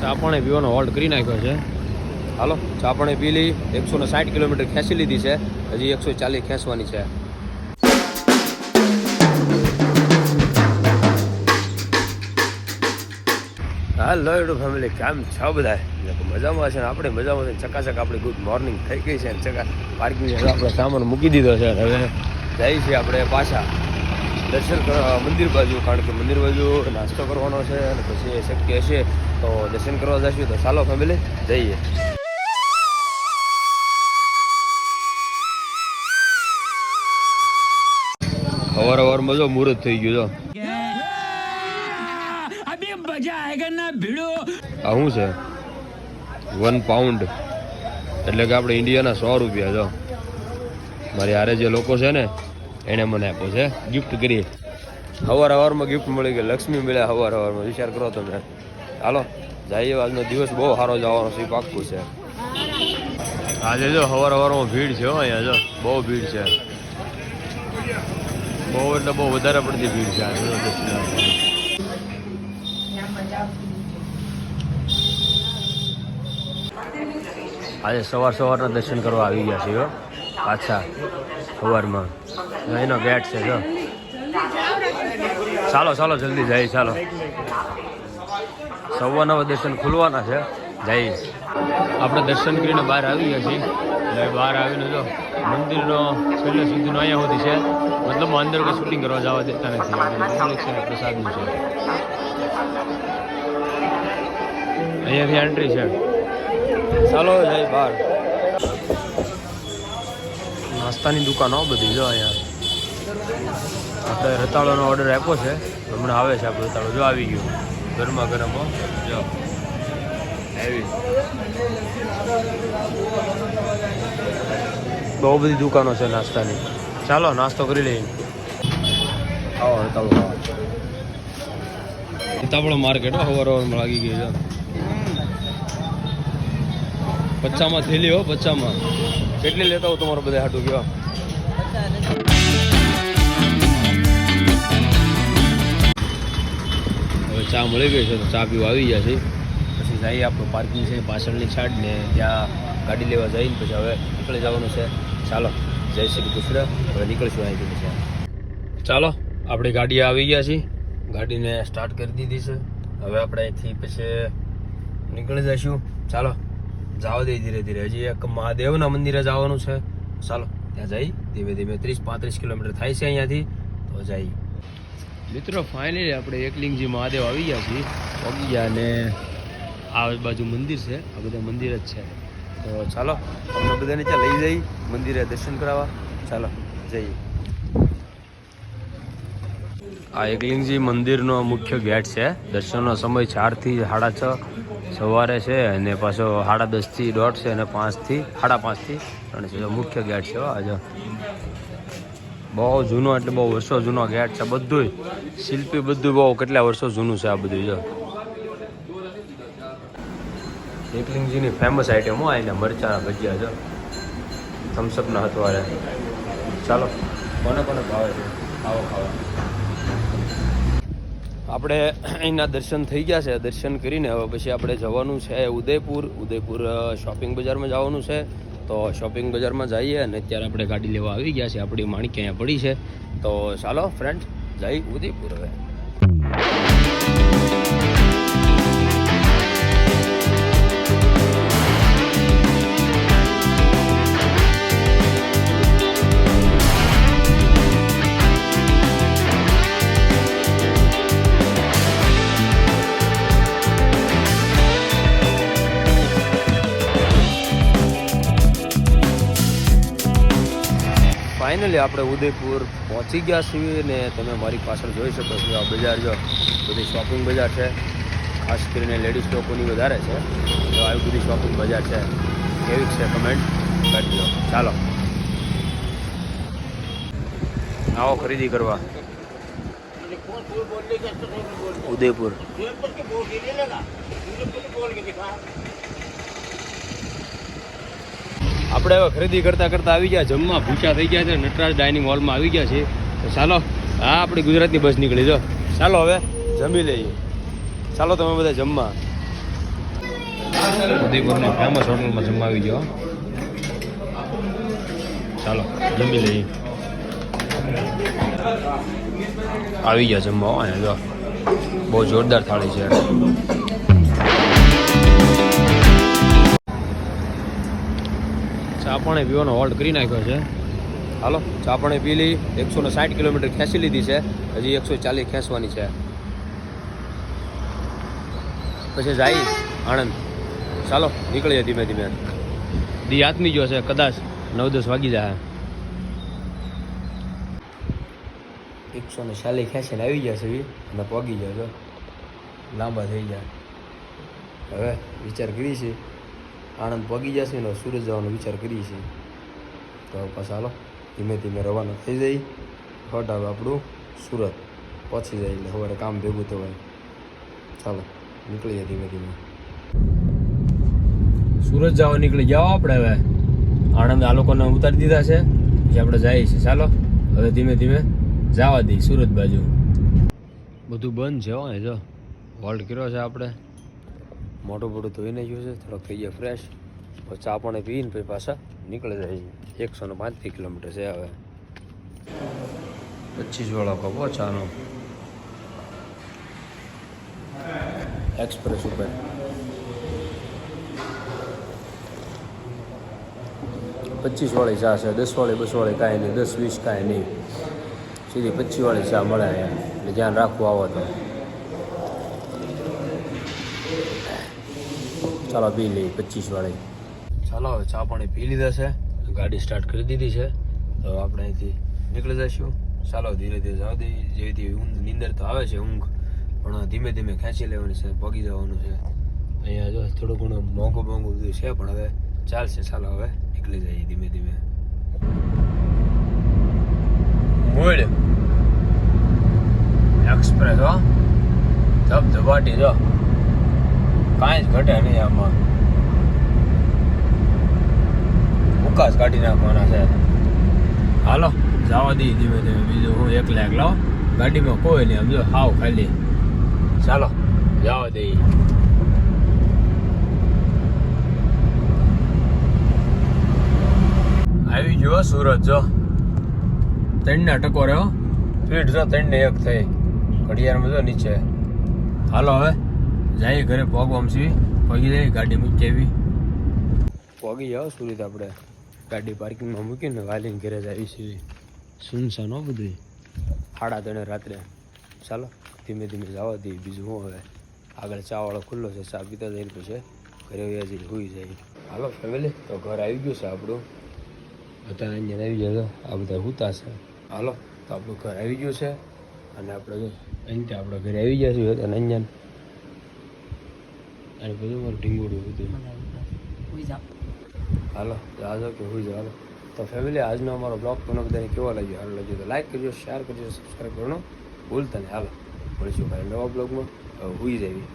ચા પાણી પીવાનો હોલ્ડ કરી નાખ્યો છે. હાલો, ચા પાણી પી લઈ એકસો ને સાઠ કિલોમીટર ખેંચી લીધી છે. હજી એકસો ચાલીસ ખેંચવાની છે. હાલો એડું ફેમિલી કેમ છો બધા મજામાં છે ને આપણે મજામાં છે ચકાચક આપણી ગુડ મોર્નિંગ થઈ ગઈ છે ચકા પાર્કિંગ આપણે સામાન મૂકી દીધો છે હવે. જઈએ છીએ આપણે પાછા. દર્શન કરવા મંદિર બાજુ કારણ કે મંદિર બાજુ નાસ્તો કરવાનો છે અને પછી શક્ય હશે તો દર્શન કરવા જશું તો ચાલો ફેમિલી જઈએ. અવાર અવાર મજો મુહૂર્ત થઈ ગયું આ શું છે? વન પાઉન્ડ એટલે કે આપણે ઇન્ડિયાના સો રૂપિયા જો. મારી હારે જે લોકો છે ને એણે મને આપ્યો છે. ગિફ્ટ કરી હવાર હવારમાં ગિફ્ટ મળી ગઈ. લક્ષ્મી મળ્યા હવાર હવારમાં. વિચાર કરો તમે. હાલો. જઈએ આજનો દિવસ બહુ સારો જવાનો છે પાક્કું છે. આજે જો હવાર હવારમાં ભીડ છે અહીંયા જો. બહુ ભીડ છે. બહુ એટલે બહુ વધારે પડતી ભીડ છે આજે આજે સવાર સવારના દર્શન કરવા આવી ગયા છીએ પાછા સવારમાં એનો ગેટ છે, જો. ચાલો ચાલો, જલ્દી જઈએ, ચાલો. સવા નવ દર્શન ખુલવાના છે. જઈએ. આપણે દર્શન કરીને બહાર આવી ગયા છીએ. બહાર આવીને જો મંદિરનો છેલ્લે સુધીનો અહીંયા સુધી છે. મતલબ અંદર કોઈ શૂટિંગ કરવા જવા દેતા નથી. પ્રસાદનું છે. અહીંયાથી એન્ટ્રી છે. ચાલો જય બહાર. નાસ્તાની દુકાનો બધી, જો અહીંયા. આપણે રતાળોનો ઓર્ડર આપ્યો છે. હમણાં આવે છે આપણે રતાળો. જો આવી ગયું. ગરમા ગરમ જો. આવી. બહુ બધી દુકાનો છે નાસ્તાની. ચાલો, નાસ્તો કરી લઈએ. આવો, રતાળો સીતાફળ માર્કેટ હવાર હવારમાં લાગી ગઈ છે પચ્ચામાં થેલી, હો પચ્ચામાં કેટલી લેતા હો તમારો બધા હાટું કયો ચા મળી ગઈ છે તો ચા પીવા આવી ગયા છે પછી જઈએ આપણું પાર્કિંગ છે પાછળની છાડ ને ત્યાં ગાડી લેવા જઈને પછી હવે નીકળી જવાનું છે. ચાલો, જય શ્રી કૃષ્ણ. હવે નીકળશું અહીંથી પછી. ચાલો, આપણી ગાડી આવી ગયા છીએ. ગાડીને સ્ટાર્ટ કરી દીધી છે. હવે આપણે અહીંથી પછી નીકળી જઈશું. ચાલો, જાવ દે ધીરે ધીરે. હજી એક મહાદેવના મંદિરે જવાનું છે. ચાલો, ત્યાં જઈ ધીમે ધીમે ત્રીસ પાંત્રીસ કિલોમીટર થાય છે અહીંયાથી. તો જઈ. મિત્રો ફાઇનલી આપણે એકલિંગજી મહાદેવ આવી ગયા છીએ પગી ગયા અને આ બાજુ મંદિર છે. આ બધા મંદિર જ છે. તો ચાલો અમને બધાને ત્યાં લઈ જઈ, મંદિરે દર્શન કરાવવા. ચાલો, જઈએ. આ એકલિંગજી મંદિરનો મુખ્ય ગેટ છે. દર્શનનો સમય ચારથી સાડા છ સવારે છે અને પાછો સાડા દસથી દોઢ છે અને પાંચથી, સાડા પાંચથી છે. મુખ્ય ગેટ છે આજે બહુ જૂનો એટલે બહુ વર્ષો જૂનો ગેટ છે બધું શિલ્પી બધું બહુ, કેટલા વર્ષો જૂનું છે આ બધું, જો. એકલિંગજીની ફેમસ આઈટમ હોય એને મરચાના ભજીયા, જો. થમ્સઅપના હથવારે ચાલો. કોને કોને ભાવે છે? આવો ખાવા આપણે અહીંના દર્શન થઈ ગયા છે. દર્શન કરીને હવે પછી આપણે જવાનું છે ઉદયપુર. ઉદયપુર શોપિંગ બજારમાં જવાનું છે. તો શોપિંગ બજારમાં જઈએ અને અત્યારે આપણે ગાડી લેવા આવી ગયા છે આપણી માણકી અહીંયા પડી છે. તો ચાલો ફ્રેન્ડ જઈ ઉદયપુર હવે. આપણે ઉદયપુર પહોંચી ગયા છીએ ને તમે મારી પાછળ જોઈ શકો છો આ બજાર જો, બધી શોપિંગ બજાર છે. ખાસ કરીને લેડીઝ લોકોની વધારે છે. તો આવી બધી શોપિંગ બજાર છે. કેવી છે કમેન્ટ કરજો. ચાલો. આવો ખરીદી કરવા. ઉદયપુર. આપણે હવે ખરીદી કરતા કરતા આવી ગયા, જમવા ભૂચા થઈ ગયા છે, નટરાજ ડાઇનિંગ હોલમાં આવી ગયા છે. તો ચાલો હા આપણી ગુજરાતની બસ નીકળી જો. ચાલો હવે જમી લઈએ. ચાલો તમે બધા જમવા. ઉદયપુરની ફેમસ હોટલમાં જમવા આવી ગયો. ચાલો, જમી લઈએ. આવી ગયા જમવા હો, અહીંયા જો. બહુ જોરદાર થાળી છે. ચા પાણી પીવાનો હોલ્ડ કરી નાખ્યો છે. હાલો, ચા પાણી પી લઈ, એકસો ને સાઠ કિલોમીટર ખેંચી લીધી છે. હજી એકસો ચાલીસ ખેંચવાની છે. પછી જાય આણંદ. ચાલો, નીકળીએ ધીમે ધીમે. દી આત્મી ગયો છે, કદાચ નવ દસ વાગી જાય. એકસો ને ચાલીસ ખેંચીને આવી ગયા છે અને પગી જો લાંબા થઈ જાય હવે વિચાર કરી છે આણંદ પગી જશે ને સુરત જવાનો વિચાર કરીએ છીએ. તો પાછા હાલો. ધીમે ધીમે રવાના થઈ જઈ. હટ આવે આપણું સુરત. પહોંચી જાય એટલે સવારે કામ ભેગું થવાય ચાલો નીકળીએ ધીમે ધીમે. સુરત જવા નીકળી જાઓ આપણે હવે. આણંદ આ લોકોને ઉતારી દીધા છે. જે આપણે જઈએ છીએ. ચાલો હવે ધીમે ધીમે જવા દઈએ સુરત બાજુ. બધું બંધ છે હો જો હોલ્ડ કર્યો છે આપણે. મોટું મોટું ધોઈને ગયું છે, થોડોક થઈ ગયા ફ્રેશ પછી ચા પાણી પીને પછી પાછા નીકળી જાય એકસો ને પાંત્રીસ કિલોમીટર છે હવે. પચીસ વાળો કપો ચાનો. એક્સપ્રેસ ઉપર. પચીસ વાળી ચા છે, દસ વાળી, બસ વાળી કાંઈ નહીં, દસ, વીસ કાંઈ નહીં. સીધી પચીસ વાળી ચા મળે એટલે ધ્યાન રાખવું આવો તો. ચાલો પી લઈએ, પચીસ વાળી. ચાલો, હવે ચા પાણી પી લીધા છે. ગાડી સ્ટાર્ટ કરી દીધી છે. તો આપણે અહીંથી નીકળી જઈશું. ચાલો, ધીરે ધીરે જવા દઈએ. જેવી તેવી ઊંઘ, નીંદર તો આવે છે ઊંઘ, પણ ધીમે ધીમે ખેંચી લેવાની છે, પગી જવાનું છે. અહીંયા જો થોડું ઘણું મોંઘું મોંઘું બધું છે, પણ હવે ચાલશે. ચાલો, હવે નીકળી જઈએ ધીમે ધીમે. મૂળ. એક્સપ્રેસ હો. ધબધબાટી, જો. કાંઈ જ ઘટે નહીં આમાં. ઉકાસ કાઢી નાખવાના છે. હાલો, જવા દઈ ધીમે ધીમે. બીજું હું એકલા એકલા હો. ગાડીમાં કોઈ નહીં. સમજો હાવ ખાલી. ચાલો, જવા દઈ આવી ગયો સુરત, જો. ત્રણના ટકો રહ્યો સ્પીડ જો ત્રણ ને એક થઈ. ઘડિયાળમાં જો નીચે. હાલો, હવે. જઈએ ઘરે પગવામ સીવી પગી જઈએ ગાડી મૂકી આવી પગી જાઓ સુરત આપણે. ગાડી પાર્કિંગમાં મૂકીને વાલીને ઘરે જ આવી સીવી સુનસાન હો બધું સાડા ત્રણે રાત્રે. ચાલો, ધીમે ધીમે જવા દઈએ બીજું શું હવે? આગળ ચાવાળો ખુલ્લો છે, ચા પીતા જઈને પછી ઘરે વ્યાજી હોઈ જાય. હાલો ફેમિલી તો ઘર આવી ગયું છે આપણું. બધા અહીંયા આવી ગયા આ બધા હુતા છે. હાલો, તો આપણું ઘર આવી ગયું છે. અને આપણે જો, અહીંયા આપણે ઘરે આવી ગયા છીએ અને અહીંયા અને બધું મારું ઢીંગોડું બધું. હાલો જાજો કે હોઈ જાઓ હાલો. તો ફેમિલી આજનો અમારો બ્લોગ તમને બધાને કેવો લાગ્યો? હાલો લાગ્યો તો લાઈક કરજો શેર કરજો સબસ્ક્રાઈબ કરવાનો ભૂલતા નહીં. હાલો મળીશું ભાઈ નવા બ્લોગમાં હોઈ બાય